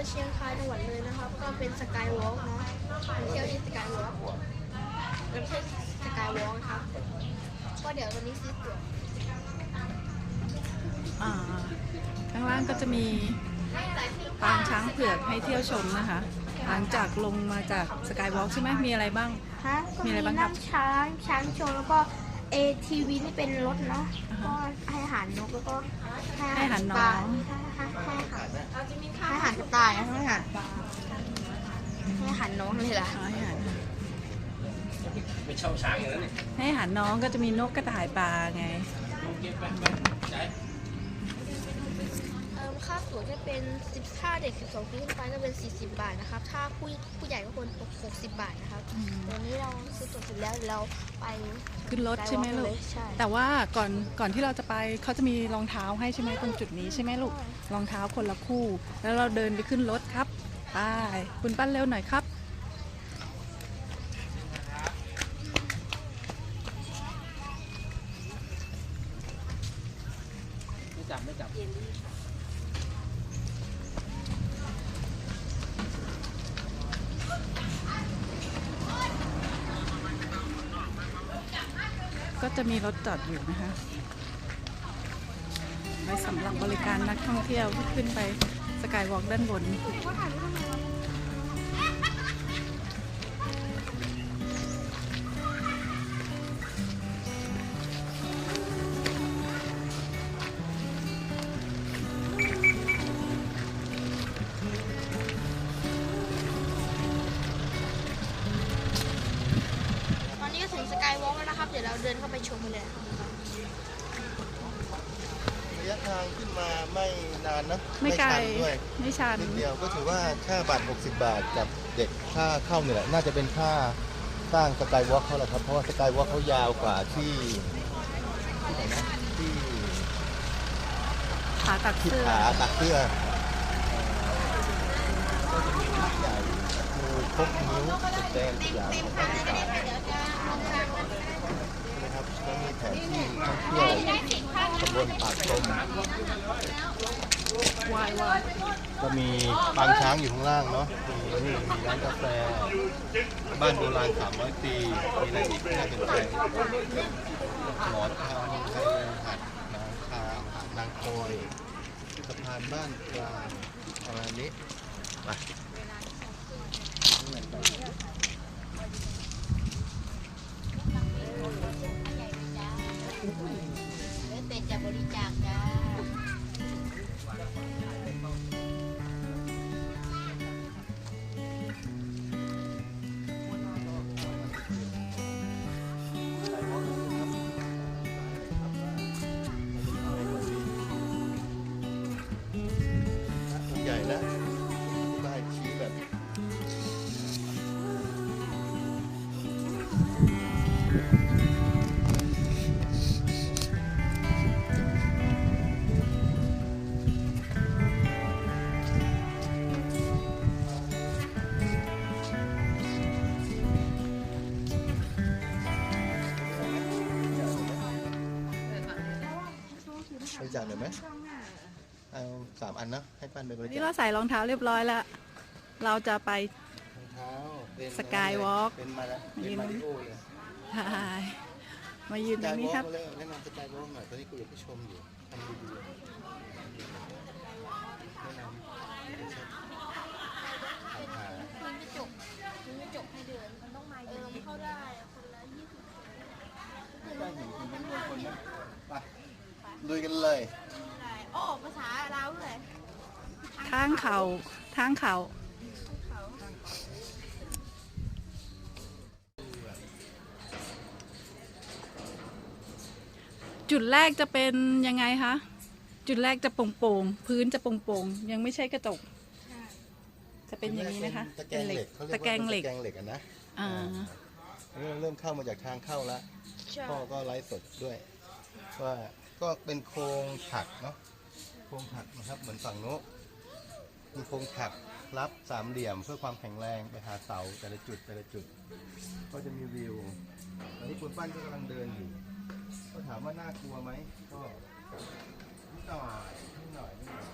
จังหวัดเลยนะครับ ก็เป็นสกายวอล์กเนาะไปเที่ยวที่สกายวอล์กเราเที่ยวสกายวอล์กครับ ก็เดี๋ยววันนี้ซื้อตั๋วอ่าข้างล่างก็จะมีปางช้างเผือกให้เที่ยวชมนะคะ หลังจากลงมาจากสกายวอล์กใช่ไหมมีอะไรบ้าง ฮะมีอะไรบ้างครับนั่ช้างช้างโชว์แล้วก็ ATV นี่เป็นรถเนาะก็ให้อาหารนกแล้วก็ให้อาหารน้ปลาองให้ให้ให้อาหารให้อาหารกระต่ายให้อาหารปลาให้อาหารน้องเลยล่ะอ๋อให้อาหารไปเช่าช้างอย่างนั้นเนี่ยให้อาหารน้องก็จะมีนกกระต่ายปลาไง ค่าตั๋วจะเป็น10ถ้าเด็ก 12ปีขึ้นไปก็เป็น 40 บาทนะครับ ถ้าผู้ผู้ใหญ่ก็คน60 บาทนะครับอืมเดี๋ยวนี้เราซื้อตั๋วเสร็จแล้วเดี๋ยวเราไปขึ้นรถใช่ไหมลูก ใช่แต่ว่าก่อนก่อนที่เราจะไปเขาจะมีรองเท้าให้ใช่ไหมตรงจุดนี้ใช่ไหมลูกรองเท้าคนละคู่ แล้วเราเดินไปขึ้นรถครับไปคุณปั้นเร็วหน่อยครับ ไม่จับไม่จับ จะมีรถจอดอยู่นะคะไว้สำหรับบริการนักท่องเที่ยวที่ขึ้นไปสกายวอล์กด้านบน ไปชมกันเลยนะครับระยะทางขึ้นมาไม่นานนะไม่ไกลชันด้วยไม่ชันนิดเดียวก็ถือว่าค่าบัตร 60 บาทกับเด็กค่าเข้าเนี่ยแหละน่าจะเป็นค่าสร้างสกายวอล์กเขาแหละครับเพราะว่าสกายวอล์กเขายาวกว่าที่ที่ไหนนะที่ขาตักที่เสื้อผาตักเสื้อก็จะมีภาพใหญ่คือครบนิ้วสุดแดงสยามของภาคอีสา นะครับก็มีแผนที่ท่องเที่ยวตำบลปากชมก็มีปางช้างอยู่ข้างล่างเนาะมีนี่มีร้านกาแฟ บ้านโบราณ300 ปี มีอะไรอีกน่าสนใจหมอทางไทยหัดนางคาหาดนางคอยสะพานบ้านกลางประมาณนี้ไป ข้างในไปเป็นจะบริจาคจ้า ริจาคหน่อยไหมเอาสามอันนะให้ปั้นไปบรินี่จาคเราใส่รองเท้าเรียบร้อยแล้ว เราจะไป รองเท้าเป็น Skywalk เป็นมาแล้วเป็นมาริโอเลยถ่ายมายืนตสรกางยวนี้อล์ครับกมาเลยแนะนำสกายวอล์กหน่อยตอนนี้กูอยากไปชมอยู่ทำดีๆแนะนำถามหามันไม่จบมันไม่จบให้เดินมันต้องมาเออมันเข้าได้อะคนละยี่สิบได้เห็นคนเป็นคนนะไป ลุยกันเลย โอ้ภาษาลาวเลยทางเขาทางเขา จุดแรกจะเป็นยังไงคะ จุดแรกจะโปร่งๆ พื้นจะโปร่งๆ ยังไม่ใช่กระจก จะเป็นอย่างนี้นะคะตะแกรงเหล็กเขาเรียกตะว่าแกรงเหล็ก ตะแกรงเหล็กอะนะอ่า เริ่มเริ่มเข้ามาจากทางเข้าแล้วใช่พ่อก็ไลฟ์สดด้วย ว่า ก็เป็นโครงถักเนาะโครงถักนะครับเหมือนฝั่งโน้นมีโครงถักรับสามเหลี่ยมเพื่อความแข็งแรงไปหาเสาแต่ละจุดแต่ละจุด ก็จะมีวิวตอนนี้คุณปั้นก็กำลังเดินอยู่ ก็ถามว่าน่ากลัวไหมก็นิดหน่อยนิดหน่อยนิดหน่อย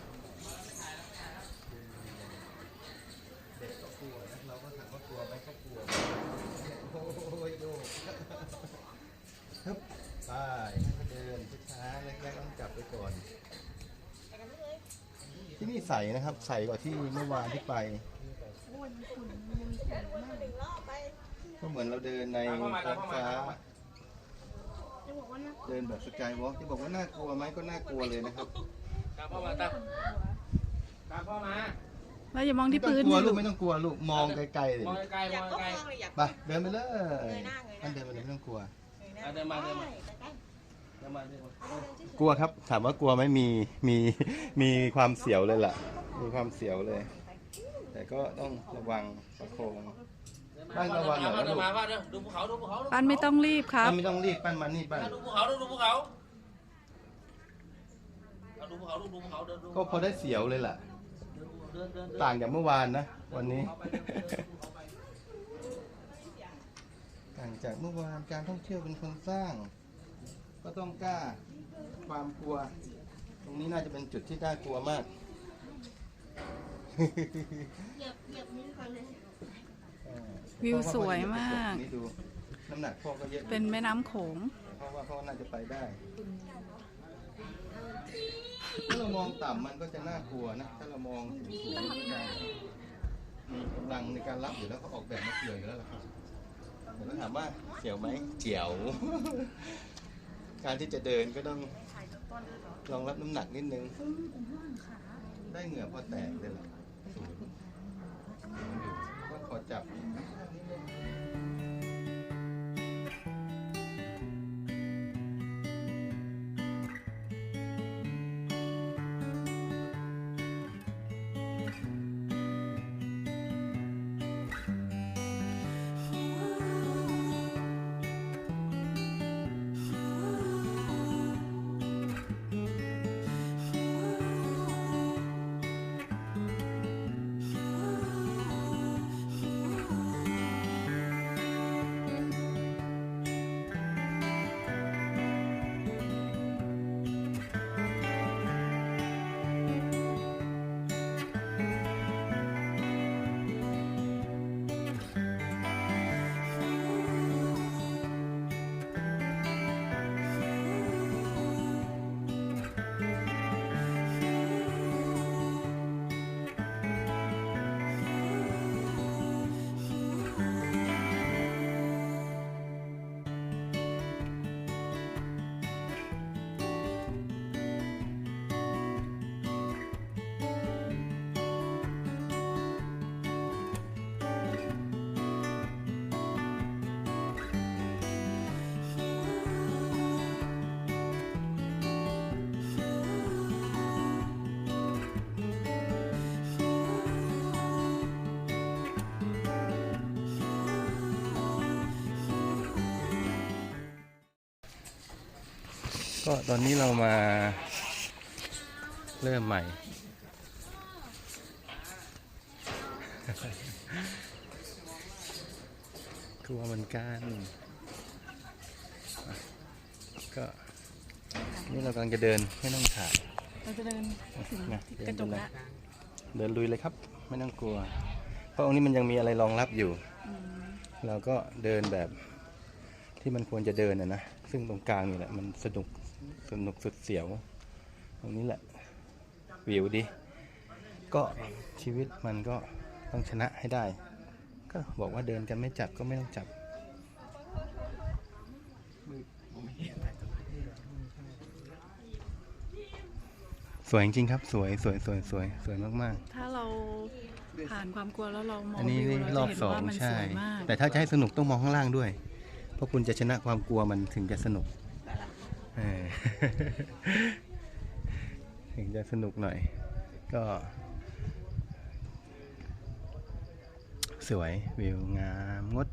เด็กก็กลัวนะเราก็ถามว่ากลัวไหมก็กลัวโอ้ยดูฮึบไป นช้าๆแรกๆต้องจับไปก่อนที่นี่ใสนะครับ ใสกว่าที่เมื่อวานที่ไปก็เหมือนเราเดินในท้องฟ้าจะบอกว่านะเดินแบบสกายวอล์กที่บอกว่าน่ากลัวไหมก็น่ากลัวเลยนะครับตามพ่อมาตามตามพ่อมาแล้วอย่ามองที่ไม่ต้องพื้นกลัวสิลูลูกกไม่ต้องกลัวลูกมองไกลๆเลยมองไกลๆมองไกลไปเดินไปเลยอันเดินไปเลยไม่ต้องกลัวๆอะเดินมาเดินมา กลัวครับ ถามว่ากลัวไหมมีมีมีความเสียวเลยล่ะ มีความเสียวเลย แต่ก็ต้องระวังประโคองบ้านระวังหน่อยนะลูเดิกนมาว่าเดินดูภูเขาดูภูเขาดูปั้นไม่ต้องรีบครับไม่ต้องรีบปั้นมันนี่ปั้นดูภูเขาดูภูเขาเอาดูภูเขาดูภูเขาเดินดูก็พอได้เสียวเลยล่ะเดินเดินต่างจากเมื่อวานนะ วันนี้ ต่างจากเมื่อวานการท่องเที่ยวเป็นคนสร้าง ก็ต้องกล้าความกลัว ตรงนี้น่าจะเป็นจุดที่น่ากลัวมากเหยียบเหยียบนิ้วก่อนเลยวิวสวยมาก นี่ดูน้ำหนักพ่อก็เยอะอยู่เป็นแม่น้ำโขง เพราะว่าพ่อน่าจะไปได้ ถ้าเรามองต่ำมันก็จะน่ากลัวนะ ถ้าเรามองสูงๆมันจะมีกำลังในการรับอยู่แล้วเขาออกแบบมาเกี่ยวอยู่แล้วล่ะครับแต่ถ้าถามว่าเสียวไหมเจียว การที่จะเดินก็ต้องลองรับน้ำหนักนิดนึง ได้เหงื่อพอแตกเลยล่ะสูงก็ขอจับ ก็ตอนนี้เรามาเริ่มใหม่ กลัวเหมือนกันอะก็นี่เรากำลังจะเดินไม่ต้องถ่ายเราจะเดินถึงนะที่เดิกระนจไปกเลยละเดินลุยเลยครับ ไม่ต้องกลัว เพราะองค์นี้มันยังมีอะไรรองรับอยู่อืมเราก็เดินแบบที่มันควรจะเดินนะนะ ซึ่งตรงกลางนี่แหละ มันสนุกสนุกสุดเสียว ตรงนี้แหละ วิวดี ก็ชีวิตมันก็ต้องชนะให้ได้ ก็บอกว่าเดินกันไม่จับก็ไม่ต้องจับสวยจริงๆครับ สวยสวยสวยสวยสวยมาก ๆ ถ้าเราผ่านความกลัวแล้วเรามองอันนี้วิวนี่เรารจะอบเห็นสองว่ามันสใช่ วยมาก แต่ถ้าจะให้สนุกต้องมองข้างล่างด้วย เพราะคุณจะชนะความกลัวมันถึงจะสนุกเออ ถึงจะสนุกหน่อย ก็ สวยวิวงามงด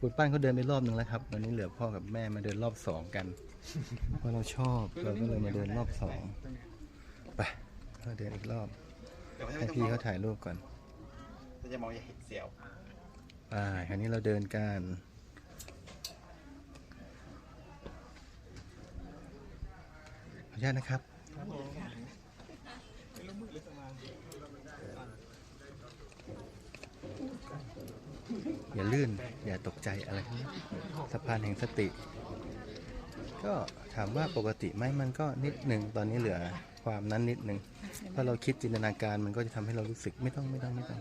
ปุดป้านเขาเดินไปรอบหนึ่งแล้วครับวันนี้เหลือพ่อกับแม่มาเดินรอบสองกัน เพราะเราชอบเราก็เลยมาเดินรอบสองไปเราเดินอีกรอบให้พี่เขาถ่ายรูปก่อนจะมองอย่าเห็นเสียวอ่าคราวนี้เราเดินกันขออนุ ญาตนะครับอย่าลื่น อย่าตกใจอะไรนั้สะพานแห่งสติ ก็ถามว่าปกติไหมมันก็นิดหนึ่งตอนนี้เหลือความนั้นนิดหนึ่งเพราะเราคิดจินตนาการมันก็จะทำให้เรารู้สึกไม่ต้องไม่ต้องไม่ต้อง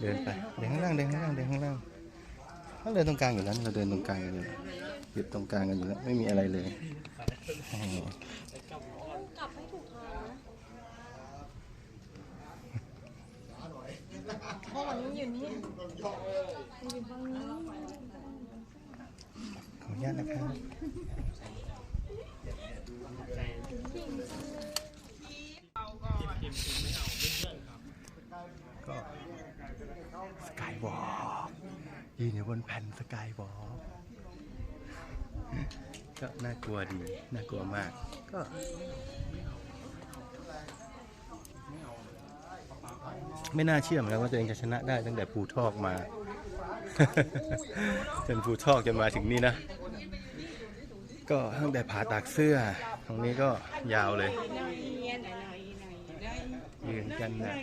เดินไปเดินข้างล่างเดินข้างล่างเดินข้างล่างเขาเดินตรงกลางอยู่แล้วเราเดินตรงกลางกันอยู่หยุดตรงกลางกันอยู่แล้วไม่มีอะไรเลยให้ โอยู่นี่ขออนุญาตนะครับก็สกายวอล์กยืนอยู่บนแผ่นสกายวอล์กก็น่ากลัวดี น่ากลัวมาก ก็ ไม่น่าเชื่อเหมือนกันว่าตัวเองจะชนะได้ตั้งแต่ภูทอกมา จนภูทอกจนมาถึงนี่นะ ก็ตั้งแต่ผาตากเสื้อตรงนี้ก็ยาวเลย ยืนกันนะ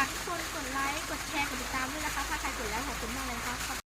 ากทุกคนกดไลค์ กดแชร์ กดติดตามด้วยนะคะ ถ้าใครกดแล้วขอบคุณมากเลยนะครับ